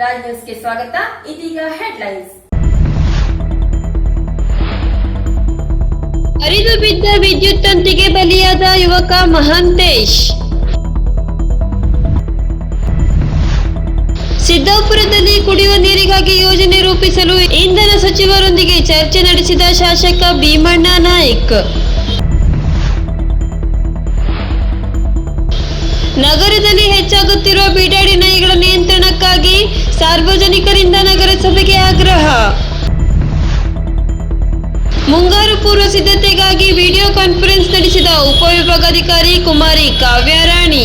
ರಾಜ್ ಸ್ವಾಗತ. ಇದೀಗ ಹೆಡ್ಲೈನ್ಸ್. ಹರಿದು ಬಿದ್ದ ವಿದ್ಯುತ್ ತಂತಿಗೆ ಬಲಿಯಾದ ಯುವಕ ಮಹಾಂತೇಶ್. ಸಿದ್ದಾಪುರದಲ್ಲಿ ಕುಡಿಯುವ ನೀರಿಗಾಗಿ ಯೋಜನೆ ರೂಪಿಸಲು ಇಂಧನ ಸಚಿವರೊಂದಿಗೆ ಚರ್ಚೆ ನಡೆಸಿದ ಶಾಸಕ ಭೀಮಣ್ಣ ನಾಯ್ಕ್. ನಗರದಲ್ಲಿ ಹೆಚ್ಚಾಗುತ್ತಿರುವ ಬೀಡಾಡಿ ನಾಯಿಗಳ ನಿಯಂತ್ರಣಕ್ಕಾಗಿ ಸಾರ್ವಜನಿಕರಿಂದ ನಗರಸಭೆಗೆ ಆಗ್ರಹ. ಮುಂಗಾರು ಪೂರ್ವ ಸಿದ್ಧತೆಗಾಗಿ ವಿಡಿಯೋ ಕಾನ್ಫರೆನ್ಸ್ ನಡೆಸಿದ ಉಪವಿಭಾಗಾಧಿಕಾರಿ ಕುಮಾರಿ ಕಾವ್ಯರಾಣಿ.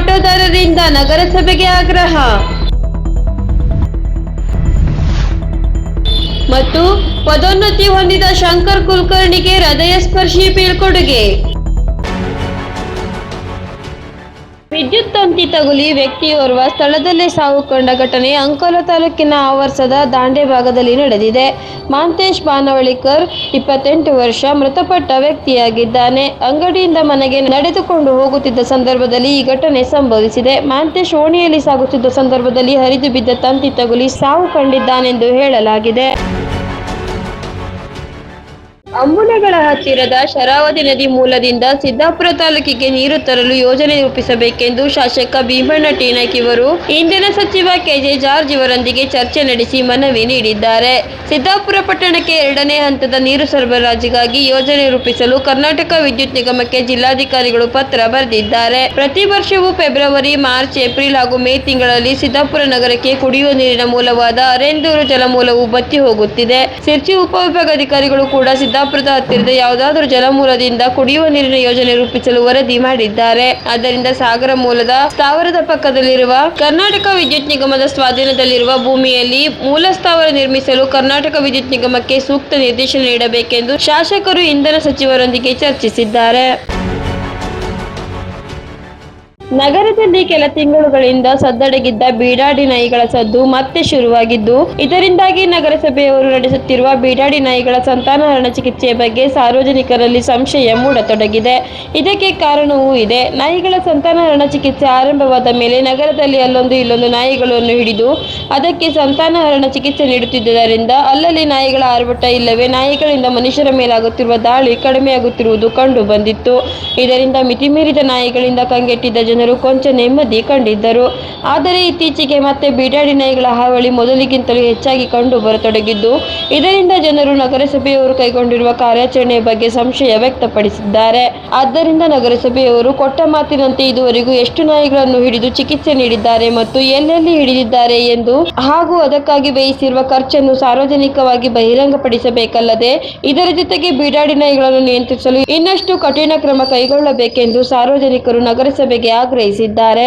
ಆಟೋದಾರರಿಂದ ನಗರಸಭೆಗೆ ಆಗ್ರಹ. ಮತ್ತು ಪದೋನ್ನತಿ ಹೊಂದಿದ ಶಂಕರ್ ಕುಲಕರ್ಣಿಗೆ ಹೃದಯ ಸ್ಪರ್ಶಿ ಬೀಳ್ಕೊಡುಗೆ. ವಿದ್ಯುತ್ ತಂತಿ ತಗುಲಿ ವ್ಯಕ್ತಿಯೋರ್ವ ಸ್ಥಳದಲ್ಲೇ ಸಾವು ಕಂಡ ಘಟನೆ ಅಂಕೋಲ ತಾಲೂಕಿನ ಆವರ್ಸದ ದಾಂಡೆ ಭಾಗದಲ್ಲಿ ನಡೆದಿದೆ. ಮಾಂತೇಶ್ ಬಾನವಳಿಕರ್ ಇಪ್ಪತ್ತೆಂಟು ವರ್ಷ ಮೃತಪಟ್ಟ ವ್ಯಕ್ತಿಯಾಗಿದ್ದಾನೆ. ಅಂಗಡಿಯಿಂದ ಮನೆಗೆ ನಡೆದುಕೊಂಡು ಹೋಗುತ್ತಿದ್ದ ಸಂದರ್ಭದಲ್ಲಿ ಈ ಘಟನೆ ಸಂಭವಿಸಿದೆ. ಮಾಂತೇಶ್ ಓಣಿಯಲ್ಲಿ ಸಾಗುತ್ತಿದ್ದ ಸಂದರ್ಭದಲ್ಲಿ ಹರಿದು ಬಿದ್ದ ತಂತಿ ತಗುಲಿ ಸಾವು ಕಂಡಿದ್ದಾನೆಂದು ಹೇಳಲಾಗಿದೆ. ಅಂಬುಲೆಗಳ ಹತ್ತಿರದ ಶರಾವತಿ ನದಿ ಮೂಲದಿಂದ ಸಿದ್ದಾಪುರ ತಾಲೂಕಿಗೆ ನೀರು ತರಲು ಯೋಜನೆ ರೂಪಿಸಬೇಕೆಂದು ಶಾಸಕ ಭೀಮಣ್ಣ ಟೀನಕ್ ಇವರು ಇಂಧನ ಸಚಿವ ಕೆಜೆ ಜಾರ್ಜ್ ಇವರೊಂದಿಗೆ ಚರ್ಚೆ ನಡೆಸಿ ಮನವಿ ನೀಡಿದ್ದಾರೆ. ಸಿದ್ದಾಪುರ ಪಟ್ಟಣಕ್ಕೆ ಎರಡನೇ ಹಂತದ ನೀರು ಸರಬರಾಜಿಗಾಗಿ ಯೋಜನೆ ರೂಪಿಸಲು ಕರ್ನಾಟಕ ವಿದ್ಯುತ್ ನಿಗಮಕ್ಕೆ ಜಿಲ್ಲಾಧಿಕಾರಿಗಳು ಪತ್ರ ಬರೆದಿದ್ದಾರೆ. ಪ್ರತಿ ವರ್ಷವೂ ಫೆಬ್ರವರಿ, ಮಾರ್ಚ್, ಏಪ್ರಿಲ್ ಹಾಗೂ ಮೇ ತಿಂಗಳಲ್ಲಿ ಸಿದ್ದಾಪುರ ನಗರಕ್ಕೆ ಕುಡಿಯುವ ನೀರಿನ ಮೂಲವಾದ ಅರೆಂದೂರು ಜಲಮೂಲವು ಬತ್ತಿ ಹೋಗುತ್ತಿದೆ. ಸಿರ್ಚಿ ಉಪವಿಭಾಗಾಧಿಕಾರಿಗಳು ಕೂಡ ಸಿದ್ದಾಪುರದ ಹತ್ತಿರದ ಯಾವುದಾದರೂ ಜಲಮೂಲದಿಂದ ಕುಡಿಯುವ ನೀರಿನ ಯೋಜನೆ ರೂಪಿಸಲು ವರದಿ ಮಾಡಿದ್ದಾರೆ. ಆದ್ದರಿಂದ ಸಾಗರ ಮೂಲದ ಸ್ಥಾವರದ ಪಕ್ಕದಲ್ಲಿರುವ ಕರ್ನಾಟಕ ವಿದ್ಯುತ್ ನಿಗಮದ ಸ್ವಾಧೀನದಲ್ಲಿರುವ ಭೂಮಿಯಲ್ಲಿ ಮೂಲ ಸ್ಥಾವರ ನಿರ್ಮಿಸಲು ಕರ್ನಾಟಕ ವಿದ್ಯುತ್ ನಿಗಮಕ್ಕೆ ಸೂಕ್ತ ನಿರ್ದೇಶನ ನೀಡಬೇಕೆಂದು ಶಾಸಕರು ಇಂಧನ ಸಚಿವರೊಂದಿಗೆ ಚರ್ಚಿಸಿದ್ದಾರೆ. ನಗರದಲ್ಲಿ ಕೆಲ ತಿಂಗಳುಗಳಿಂದ ಸದ್ದಡಗಿದ್ದ ಬೀಡಾಡಿ ನಾಯಿಗಳ ಸದ್ದು ಮತ್ತೆ ಶುರುವಾಗಿದ್ದು, ಇದರಿಂದಾಗಿ ನಗರಸಭೆಯವರು ನಡೆಸುತ್ತಿರುವ ಬೀಡಾಡಿ ನಾಯಿಗಳ ಸಂತಾನಹರಣ ಚಿಕಿತ್ಸೆಯ ಬಗ್ಗೆ ಸಾರ್ವಜನಿಕರಲ್ಲಿ ಸಂಶಯ ಮೂಡತೊಡಗಿದೆ. ಇದಕ್ಕೆ ಕಾರಣವೂ ಇದೆ. ನಾಯಿಗಳ ಸಂತಾನಹರಣ ಚಿಕಿತ್ಸೆ ಆರಂಭವಾದ ಮೇಲೆ ನಗರದಲ್ಲಿ ಅಲ್ಲೊಂದು ಇಲ್ಲೊಂದು ನಾಯಿಗಳನ್ನು ಹಿಡಿದು ಅದಕ್ಕೆ ಸಂತಾನಹರಣ ಚಿಕಿತ್ಸೆ ನೀಡುತ್ತಿದ್ದರಿಂದ ಅಲ್ಲಲ್ಲಿ ನಾಯಿಗಳ ಆರ್ಭಟ ಇಲ್ಲವೇ ನಾಯಿಗಳಿಂದ ಮನುಷ್ಯರ ಮೇಲಾಗುತ್ತಿರುವ ದಾಳಿ ಕಡಿಮೆಯಾಗುತ್ತಿರುವುದು ಕಂಡು ಬಂದಿತ್ತು. ಇದರಿಂದ ಮಿತಿಮೀರಿದ ನಾಯಿಗಳಿಂದ ಕಂಗೆಟ್ಟಿದ್ದ ಜನರು ಕೊಂಚ ನೆಮ್ಮದಿ ಕಂಡಿದ್ದರು. ಆದರೆ ಇತ್ತೀಚೆಗೆ ಮತ್ತೆ ಬೀಡಾಡಿ ನಾಯಿಗಳ ಹಾವಳಿ ಮೊದಲಿಗಿಂತಲೂ ಹೆಚ್ಚಾಗಿ ಕಂಡು ಬರತೊಡಗಿದ್ದು, ಇದರಿಂದ ಜನರು ನಗರಸಭೆಯವರು ಕೈಗೊಂಡಿರುವ ಕಾರ್ಯಾಚರಣೆಯ ಬಗ್ಗೆ ಸಂಶಯ ವ್ಯಕ್ತಪಡಿಸಿದ್ದಾರೆ. ಆದ್ದರಿಂದ ನಗರಸಭೆಯವರು ಕೊಟ್ಟ ಮಾತಿನಂತೆ ಇದುವರೆಗೂ ಎಷ್ಟು ನಾಯಿಗಳನ್ನು ಹಿಡಿದು ಚಿಕಿತ್ಸೆ ನೀಡಿದ್ದಾರೆ ಮತ್ತು ಎಲ್ಲೆಲ್ಲಿ ಹಿಡಿದಿದ್ದಾರೆ ಎಂದು ಹಾಗೂ ಅದಕ್ಕಾಗಿ ವ್ಯಯಿಸಿರುವ ಖರ್ಚನ್ನು ಸಾರ್ವಜನಿಕವಾಗಿ ಬಹಿರಂಗಪಡಿಸಬೇಕಲ್ಲದೆ, ಇದರ ಜೊತೆಗೆ ಬೀಡಾಡಿ ನಾಯಿಗಳನ್ನು ನಿಯಂತ್ರಿಸಲು ಇನ್ನಷ್ಟು ಕಠಿಣ ಕ್ರಮ ಕೈಗೊಳ್ಳಬೇಕೆಂದು ಸಾರ್ವಜನಿಕರು ನಗರಸಭೆಗೆ ಆಗ್ರಹಿಸಿದ್ದಾರೆ.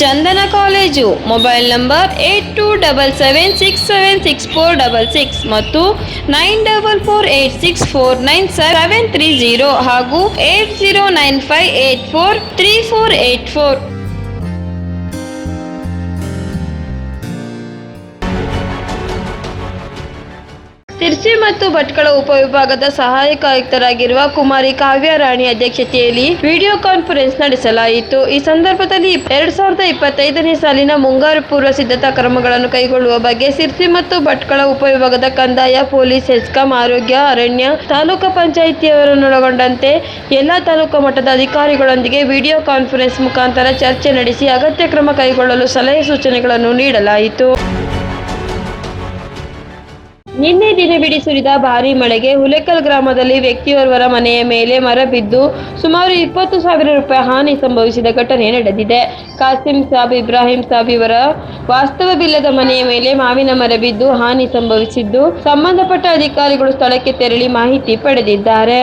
Chandana college. Mobile number eight two double seven six seven six four double six ಮತ್ತು nine double four eight six four nine seven three zero ಹಾಗೂ eight zero nine five eight four three four eight four. Sirsi ಮತ್ತು ಭಟ್ಕಳ ಉಪವಿಭಾಗದ ಸಹಾಯಕ ಆಯುಕ್ತರಾಗಿರುವ ಕುಮಾರಿ ಕಾವ್ಯ ರಾಣಿ ಅಧ್ಯಕ್ಷತೆಯಲ್ಲಿ video conference ನಡೆಸಲಾಯಿತು. ಈ ಸಂದರ್ಭದಲ್ಲಿ ಎರಡ್ ಸಾವಿರದ ಇಪ್ಪತ್ತೈದನೇ ಸಾಲಿನ ಮುಂಗಾರು ಪೂರ್ವ ಸಿದ್ಧತಾ ಕ್ರಮಗಳನ್ನು ಕೈಗೊಳ್ಳುವ ಬಗ್ಗೆ ಶಿರ್ಸಿ ಮತ್ತು ಭಟ್ಕಳ ಉಪವಿಭಾಗದ ಕಂದಾಯ, ಪೊಲೀಸ್, ಹೆಸ್ಕಾಂ, ಆರೋಗ್ಯ, ಅರಣ್ಯ, ತಾಲೂಕು ಪಂಚಾಯಿತಿಯವರನ್ನೊಳಗೊಂಡಂತೆ ಎಲ್ಲ ತಾಲೂಕು ಮಟ್ಟದ ಅಧಿಕಾರಿಗಳೊಂದಿಗೆ ವಿಡಿಯೋ ಕಾನ್ಫರೆನ್ಸ್ ಮುಖಾಂತರ ಚರ್ಚೆ ನಡೆಸಿ ಅಗತ್ಯ ಕ್ರಮ ಕೈಗೊಳ್ಳಲು ಸಲಹೆ ಸೂಚನೆಗಳನ್ನು ನೀಡಲಾಯಿತು. ನಿನ್ನೆ ದಿನವಿಡೀ ಸುರಿದ ಭಾರೀ ಮಳೆಗೆ ಹುಲೆಕಲ್ ಗ್ರಾಮದಲ್ಲಿ ವ್ಯಕ್ತಿಯೋರ್ವರ ಮನೆಯ ಮೇಲೆ ಮರ ಬಿದ್ದು ಸುಮಾರು ಇಪ್ಪತ್ತು ಸಾವಿರ ರೂಪಾಯಿ ಹಾನಿ ಸಂಭವಿಸಿದ ಘಟನೆ ನಡೆದಿದೆ. ಕಾಸಿಂ ಸಾಬ್ ಇಬ್ರಾಹಿಂ ಸಾಬ್ ಇವರ ವಾಸ್ತವವಿಲ್ಲದ ಮನೆಯ ಮೇಲೆ ಮಾವಿನ ಮರ ಬಿದ್ದು ಹಾನಿ ಸಂಭವಿಸಿದ್ದು ಸಂಬಂಧಪಟ್ಟ ಅಧಿಕಾರಿಗಳು ಸ್ಥಳಕ್ಕೆ ತೆರಳಿ ಮಾಹಿತಿ ಪಡೆದಿದ್ದಾರೆ.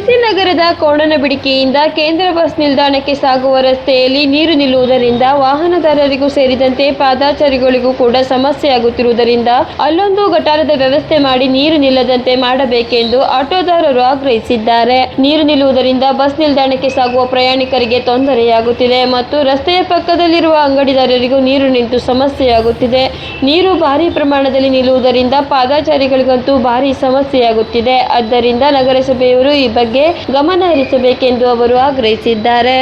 ಶಿರಸಿ ನಗರದ ಕೋಣನಬಿಡಿಕೆಯಿಂದ ಕೇಂದ್ರ ಬಸ್ ನಿಲ್ದಾಣಕ್ಕೆ ಸಾಗುವ ರಸ್ತೆಯಲ್ಲಿ ನೀರು ನಿಲ್ಲುವುದರಿಂದ ವಾಹನದಾರರಿಗೂ ಸೇರಿದಂತೆ ಪಾದಾಚಾರಿಗಳಿಗೂ ಕೂಡ ಸಮಸ್ಯೆಯಾಗುತ್ತಿರುವುದರಿಂದ ಅಲ್ಲೊಂದು ಗಟಾರದ ವ್ಯವಸ್ಥೆ ಮಾಡಿ ನೀರು ನಿಲ್ಲದಂತೆ ಮಾಡಬೇಕೆಂದು ಆಟೋದಾರರು ಆಗ್ರಹಿಸಿದ್ದಾರೆ. ನೀರು ನಿಲ್ಲುವುದರಿಂದ ಬಸ್ ನಿಲ್ದಾಣಕ್ಕೆ ಸಾಗುವ ಪ್ರಯಾಣಿಕರಿಗೆ ತೊಂದರೆಯಾಗುತ್ತಿದೆ ಮತ್ತು ರಸ್ತೆಯ ಪಕ್ಕದಲ್ಲಿರುವ ಅಂಗಡಿದಾರರಿಗೂ ನೀರು ನಿಂತು ಸಮಸ್ಯೆಯಾಗುತ್ತಿದೆ. ನೀರು ಭಾರಿ ಪ್ರಮಾಣದಲ್ಲಿ ನಿಲ್ಲುವುದರಿಂದ ಪಾದಾಚಾರಿಗಳಿಗಂತೂ ಭಾರಿ ಸಮಸ್ಯೆಯಾಗುತ್ತಿದೆ. ಆದ್ದರಿಂದ ನಗರಸಭೆಯವರು ಈ ಬಗ್ಗೆ ಗಮನ ಹರಿಸಬೇಕೆಂದು ಅವರು ಆಗ್ರಹಿಸಿದ್ದಾರೆ.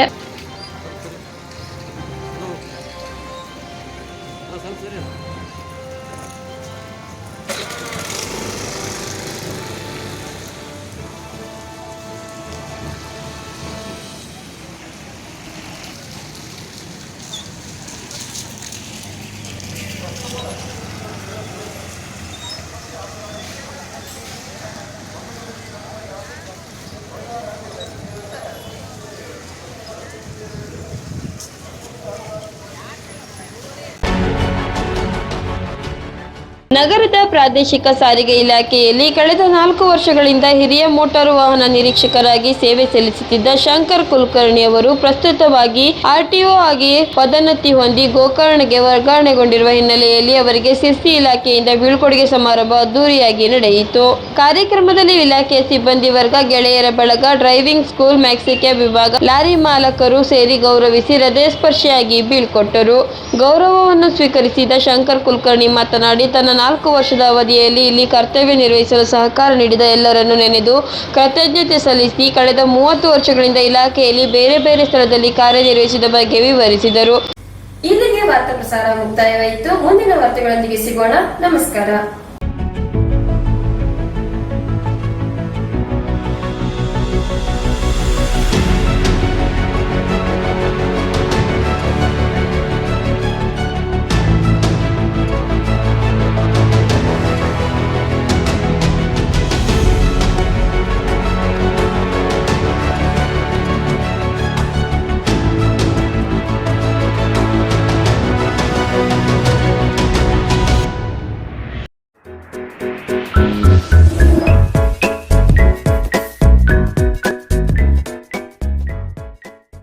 ನಗರದ ಪ್ರಾದೇಶಿಕ ಸಾರಿಗೆ ಇಲಾಖೆಯಲ್ಲಿ ಕಳೆದ ನಾಲ್ಕು ವರ್ಷಗಳಿಂದ ಹಿರಿಯ ಮೋಟಾರು ವಾಹನ ನಿರೀಕ್ಷಕರಾಗಿ ಸೇವೆ ಸಲ್ಲಿಸುತ್ತಿದ್ದ ಶಂಕರ್ ಕುಲಕರ್ಣಿ ಅವರು ಪ್ರಸ್ತುತವಾಗಿ ಆರ್ಟಿಒ ಆಗಿ ಪದೋನ್ನತಿ ಹೊಂದಿ ಗೋಕರ್ಣಗೆ ವರ್ಗಾವಣೆಗೊಂಡಿರುವ ಹಿನ್ನೆಲೆಯಲ್ಲಿ ಅವರಿಗೆ ಸಿಸಿ ಇಲಾಖೆಯಿಂದ ಬೀಳ್ಕೊಡುಗೆ ಸಮಾರಂಭ ಅದ್ದೂರಿಯಾಗಿ ನಡೆಯಿತು. ಕಾರ್ಯಕ್ರಮದಲ್ಲಿ ಇಲಾಖೆಯ ಸಿಬ್ಬಂದಿ ವರ್ಗ, ಗೆಳೆಯರ ಬಳಗ, ಡ್ರೈವಿಂಗ್ ಸ್ಕೂಲ್ ಮ್ಯಾಕ್ಸಿಕೆ ವಿಭಾಗ, ಲಾರಿ ಮಾಲಕರು ಸೇರಿ ಗೌರವಿಸಿ ಹೃದಯಸ್ಪರ್ಶಿಯಾಗಿ ಬೀಳ್ಕೊಟ್ಟರು. ಗೌರವವನ್ನು ಸ್ವೀಕರಿಸಿದ ಶಂಕರ್ ಕುಲಕರ್ಣಿ ಮಾತನಾಡಿ, ತನ್ನ ನಾಲ್ಕು ವರ್ಷದ ಅವಧಿಯಲ್ಲಿ ಇಲ್ಲಿ ಕರ್ತವ್ಯ ನಿರ್ವಹಿಸಲು ಸಹಕಾರ ನೀಡಿದ ಎಲ್ಲರನ್ನು ನೆನೆದು ಕೃತಜ್ಞತೆ ಸಲ್ಲಿಸಿ ಕಳೆದ ಮೂವತ್ತು ವರ್ಷಗಳಿಂದ ಇಲಾಖೆಯಲ್ಲಿ ಬೇರೆ ಬೇರೆ ಸ್ಥಳದಲ್ಲಿ ಕಾರ್ಯನಿರ್ವಹಿಸಿದ ಬಗ್ಗೆ ವಿವರಿಸಿದರು. ಇಲ್ಲಿಗೆ ವಾರ್ತಾ ಪ್ರಸಾರ ಮುಕ್ತಾಯವಾಯಿತು. ಮುಂದಿನ ವಾರ್ತೆಗಳೊಂದಿಗೆ ಸಿಗೋಣ. ನಮಸ್ಕಾರ.